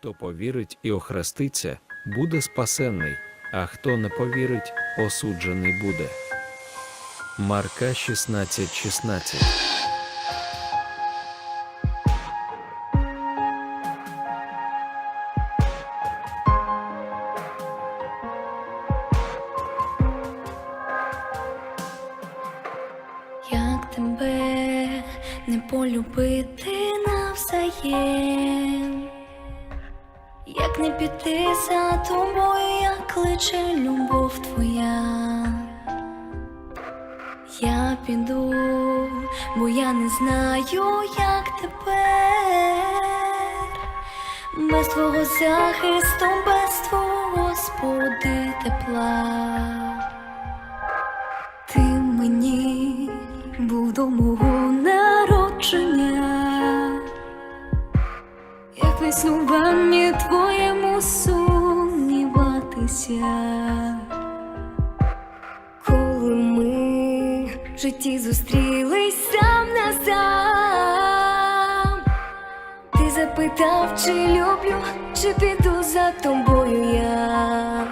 Хто повірить і охреститься, буде спасенний, а хто не повірить, осуджений буде. Марка 16:16 16. Як тебе не полюбити навзаєм, не піти за тобою, як кличе любов твоя. Я піду, бо я не знаю, як тепер без твого захисту, без твого Господи тепла. Ти мені був до мого народження, як в сумніватися, коли ми в житті зустрілись сам на сам, ти запитав, чи люблю, чи піду за тобою я.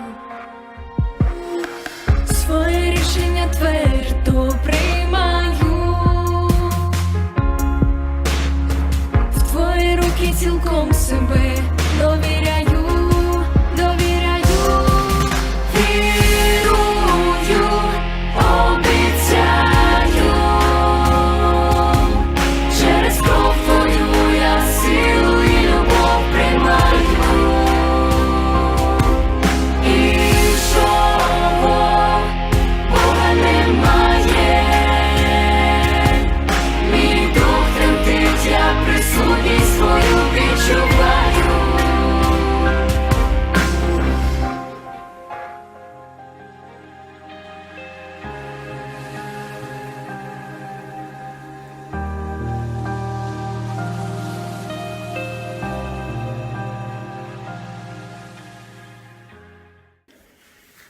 Своє рішення твердо приймаю. В твої руки цілком себе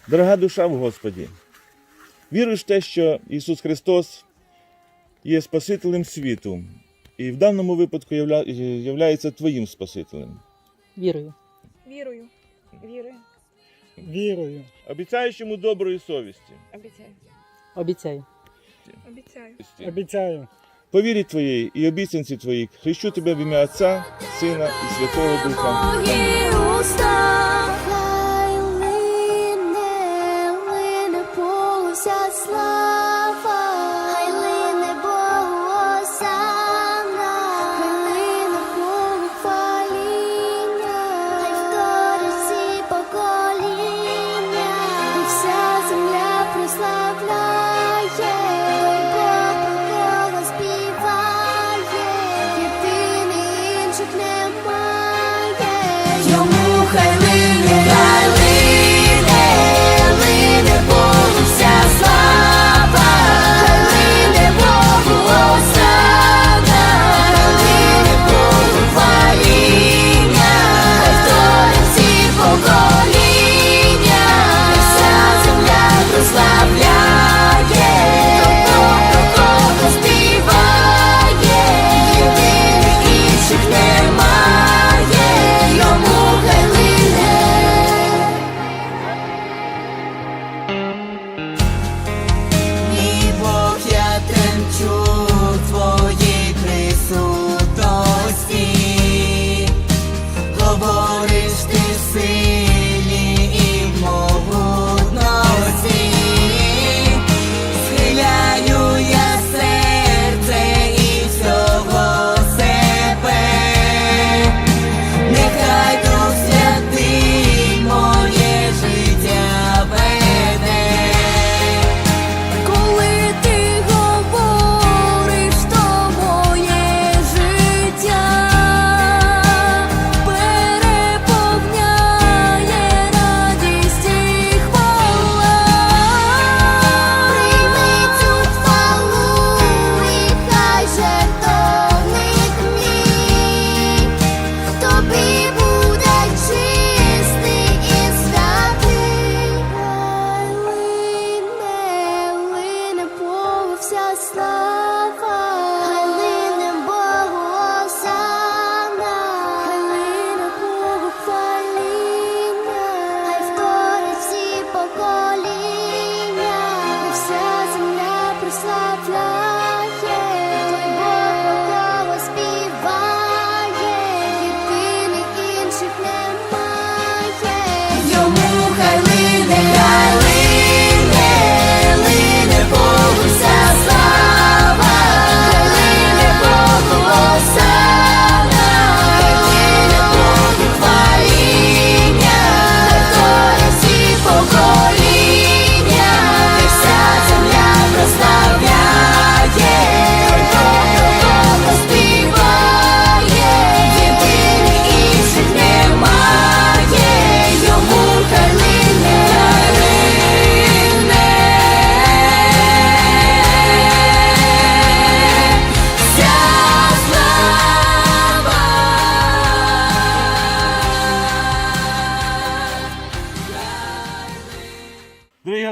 Дорога душа в Господі, віруєш в те, що Ісус Христос є Спасителем світу, і в даному випадку явля... являється Твоїм Спасителем. Вірую. Вірую. Вірую. Вірую. Обіцяєш йому доброї совісті. Обіцяю. Обіцяю. Обіцяю. Обіцяю. По вірі твоїй і обіцянці твоїй хрещу тебе в ім'я Отця, Сина і Святого Духа. no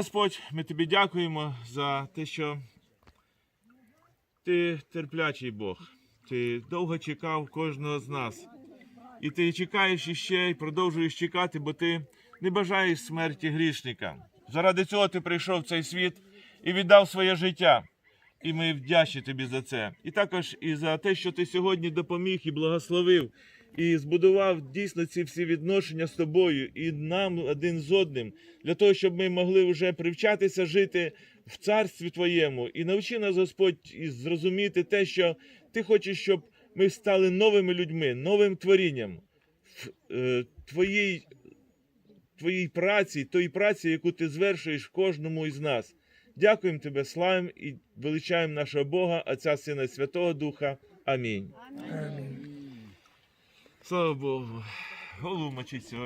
Господь, ми тобі дякуємо за те, що ти терплячий Бог. Ти довго чекав кожного з нас. І ти чекаєш іще і продовжуєш чекати, бо ти не бажаєш смерті грішника. Заради цього ти прийшов в цей світ і віддав своє життя. І ми вдячні тобі за це. І також і за те, що ти сьогодні допоміг і благословив, і збудував дійсно ці всі відношення з тобою і нам один з одним, для того, щоб ми могли вже привчатися жити в царстві Твоєму. І навчи нас, Господь, зрозуміти те, що ти хочеш, щоб ми стали новими людьми, новим творінням в е, твоїй, твоїй праці, той праці, яку ти звершуєш кожному із нас. Дякуємо тебе, славимо і величаємо нашого Бога, Отця, Сина і Святого Духа. Амінь. Слава Богу. Голову мочить сьогодні.